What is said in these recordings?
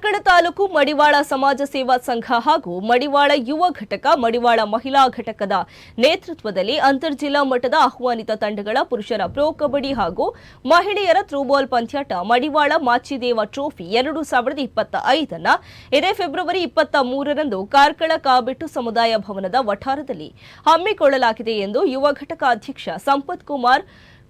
ಕಾರ್ಕಳ ತಾಲೂಕು ಮಡಿವಾಳ ಸಮಾಜ ಸೇವಾ ಸಂಘ ಹಾಗೂ ಮಡಿವಾಳ ಯುವ ಘಟಕ, ಮಡಿವಾಳ ಮಹಿಳಾ ಘಟಕದ ನೇತೃತ್ವದಲ್ಲಿ ಅಂತರ್ಜಿಲ್ಲಾ ಮಟ್ಟದ ಆಹ್ವಾನಿತ ತಂಡಗಳ ಪುರುಷರ ಪ್ರೊ ಕಬಡ್ಡಿ ಹಾಗೂ ಮಹಿಳೆಯರ ಥ್ರೋಬಾಲ್ ಪಂದ್ಯಾಟ ಮಡಿವಾಳ ಮಾಚಿದೇವ ಟ್ರೋಫಿ ಎರಡು ಸಾವಿರದ ಇಪ್ಪತ್ತ ಐದನ್ನ ಇದೇ ಫೆಬ್ರವರಿ ಇಪ್ಪತ್ತ ಮೂರರಂದು ಕಾರ್ಕಳ ಕಾಬೆಟ್ಟು ಸಮುದಾಯ ಭವನದ ವಠಾರದಲ್ಲಿ ಹಮ್ಮಿಕೊಳ್ಳಲಾಗಿದೆ ಎಂದು ಯುವ ಘಟಕ ಅಧ್ಯಕ್ಷ ಸಂಪತ್ ಕುಮಾರ್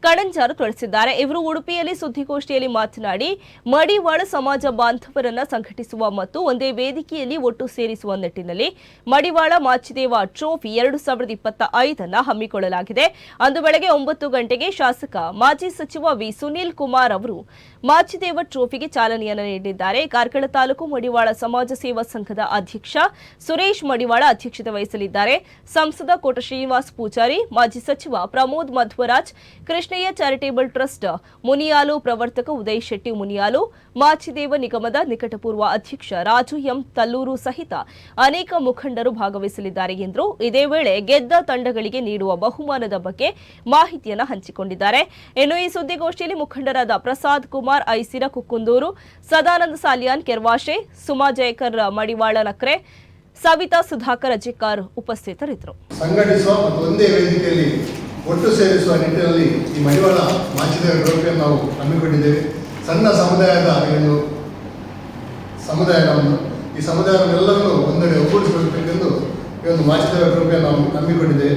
ಕಣಂಜಾರು ತಿಳಿಸಿದ್ದಾರೆ ಇವರು ಉಡುಪಿಯಲ್ಲಿ ಸುದ್ದಿಗೋಷ್ಠಿಯಲ್ಲಿ ಮಾತನಾಡಿ, ಮಡಿವಾಳ ಸಮಾಜ ಬಾಂಧವರನ್ನ ಸಂಘಟಿಸುವ ಮತ್ತು ಒಂದೇ ವೇದಿಕೆಯಲ್ಲಿ ಒಟ್ಟು ಸೇರಿಸುವ ನಿಟ್ಟಿನಲ್ಲಿ ಮಡಿವಾಳ ಮಾಚಿದೇವ ಟ್ರೋಫಿ ಎರಡು ಸಾವಿರದ ಇಪ್ಪತ್ತ ಐದನ್ನ ಹಮ್ಮಿಕೊಳ್ಳಲಾಗಿದೆ. ಅಂದು ಬೆಳಗ್ಗೆ ಒಂಬತ್ತು ಗಂಟೆಗೆ ಶಾಸಕ, ಮಾಜಿ ಸಚಿವ ವಿ ಸುನೀಲ್ ಕುಮಾರ್ ಅವರು ಮಾಚಿದೇವ ಟ್ರೋಫಿಗೆ ಚಾಲನೆಯನ್ನು ನೀಡಿದ್ದಾರೆ. ಕಾರ್ಕಳ ತಾಲೂಕು ಮಡಿವಾಳ ಸಮಾಜ ಸೇವಾ ಸಂಘದ ಅಧ್ಯಕ್ಷ ಸುರೇಶ್ ಮಡಿವಾಳ ಅಧ್ಯಕ್ಷತೆ ವಹಿಸಲಿದ್ದಾರೆ. ಸಂಸದ ಕೋಟ ಶ್ರೀನಿವಾಸ್ ಪೂಜಾರಿ, ಮಾಜಿ ಸಚಿವ ಪ್ರಮೋದ್ ಮಧ್ವರಾಜ್ ಕೃಷ್ಣಯ್ಯ ಚಾರಿಟೇಬಲ್ ಟ್ರಸ್ಟ್ ಮುನಿಯಾಲು ಪ್ರವರ್ತಕ ಉದಯ್ ಶೆಟ್ಟಿ ಮುನಿಯಾಲು, ಮಾಚಿದೇವ ನಿಗಮದ ನಿಕಟಪೂರ್ವ ಅಧ್ಯಕ್ಷ ರಾಜು ಎಂ ತಲ್ಲೂರು ಸಹಿತ ಅನೇಕ ಮುಖಂಡರು ಭಾಗವಹಿಸಲಿದ್ದಾರೆ ಎಂದರು ಇದೇ ವೇಳೆ ಗೆದ್ದ ತಂಡಗಳಿಗೆ ನೀಡುವ ಬಹುಮಾನದ ಬಗ್ಗೆ ಮಾಹಿತಿಯನ್ನು ಹಂಚಿಕೊಂಡಿದ್ದಾರೆ. ಇನ್ನು ಈ ಸುದ್ದಿಗೋಷ್ಠಿಯಲ್ಲಿ ಮುಖಂಡರಾದ ಪ್ರಸಾದ್ ಕುಮಾರ್, ಐಸಿರ ಕುಕ್ಕುಂದೂರು, ಸದಾನಂದ ಸಾಲಿಯಾನ್, ಕೆರ್ವಾಶೆ, ಸುಮಾ ಜಯಕರ್, ಮಡಿವಾಳ ನಕ್ರೆ, ಸವಿತಾ ಸುಧಾಕರ್, ಅಜಿಕಾರ್ ಉಪಸ್ಥಿತರಿದ್ದರು. ಒಟ್ಟು ಸೇರಿಸುವ ನಿಟ್ಟಿನಲ್ಲಿ ಈ ಮಡಿವಾಳ ಮಾಚಿದೇವ ಟ್ರೋಫಿಯನ್ನು ನಾವು ಹಮ್ಮಿಕೊಂಡಿದ್ದೇವೆ. ಸಣ್ಣ ಸಮುದಾಯದ ಏನು ಸಮುದಾಯವನ್ನು, ಈ ಸಮುದಾಯವನ್ನೆಲ್ಲರನ್ನೂ ಒಂದೆಡೆ ಒಗ್ಗೂಡಿಸಬೇಕೆಂದು ಈ ಒಂದು ಮಾಚಿದೇವ ಟ್ರೋಫಿಯನ್ನು ನಾವು ಹಮ್ಮಿಕೊಂಡಿದ್ದೇವೆ.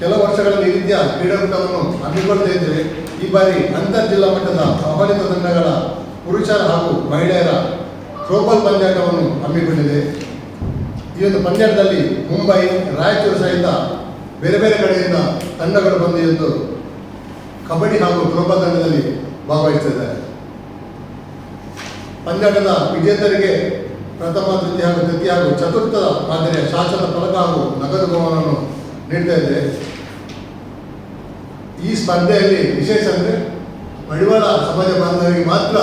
ಕೆಲವು ವರ್ಷಗಳಲ್ಲಿ ಈ ರೀತಿಯ ಕ್ರೀಡಾಕೂಟವನ್ನು ಹಮ್ಮಿಕೊಳ್ತಾ ಇದ್ದೇವೆ ಈ ಬಾರಿ ಅಂತರ್ ಜಿಲ್ಲಾ ಮಟ್ಟದ ಆಹ್ವಾನಿತ ತಂಡಗಳ ಪುರುಷರ ಹಾಗೂ ಮಹಿಳೆಯರ ಥ್ರೋಬಾಲ್ ಪಂದ್ಯಾಟವನ್ನು ಹಮ್ಮಿಕೊಂಡಿದೆ ಈ ಒಂದು ಪಂದ್ಯಾಟದಲ್ಲಿ ಮುಂಬೈ, ರಾಯಚೂರು ಸಹಿತ ಬೇರೆ ಬೇರೆ ಕಡೆಯಿಂದ ತಂಡಗಳು ಬಂದು ಎಂದು ಕಬಡ್ಡಿ ಹಾಗೂ ಥ್ರೋಬಾಲ್ ತಂಡದಲ್ಲಿ ಭಾಗವಹಿಸಿದ್ದಾರೆ. ಪಂದ್ಯಾಟದ ವಿಜೇತರಿಗೆ ಪ್ರಥಮ, ದ್ವಿತೀಯ ಹಾಗೂ ತೃತೀಯ ಹಾಗೂ ಚತುರ್ಥ ಮಾದರಿಯ ಶಾಸನ ಫಲಕ ಹಾಗೂ ನಗದು ಬಹುಮಾನವನ್ನು ನೀಡ್ತಾ ಇದ್ದೇವೆ ಈ ಸ್ಪರ್ಧೆಯಲ್ಲಿ ವಿಶೇಷ ಅಂದರೆ ಮಡಿವಾಳ ಸಮಾಜ ಬಾಂಧವರಿಗೆ ಮಾತ್ರ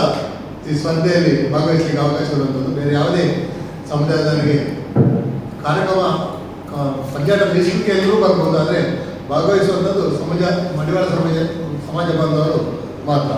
ಈ ಸ್ಪರ್ಧೆಯಲ್ಲಿ ಭಾಗವಹಿಸಲಿಕ್ಕೆ ಅವಕಾಶ ಇರುವಂಥದ್ದು ಬೇರೆ ಯಾವುದೇ ಸಮುದಾಯದವರಿಗೆ ಕಾರ್ಯಕ್ರಮ ಪಂದ್ಯಾಟ ಬೀಸಲಿಕ್ಕೆ ಎಲ್ಲರೂ ಬರ್ಬೋದು ಭಾಗವಹಿಸುವಂಥದ್ದು ಸಮಾಜ ಮಡಿವಾಳ ಸಮಾಜ ಸಮಾಜ ಬಾಂಧವರು ಮಾತ್ರ.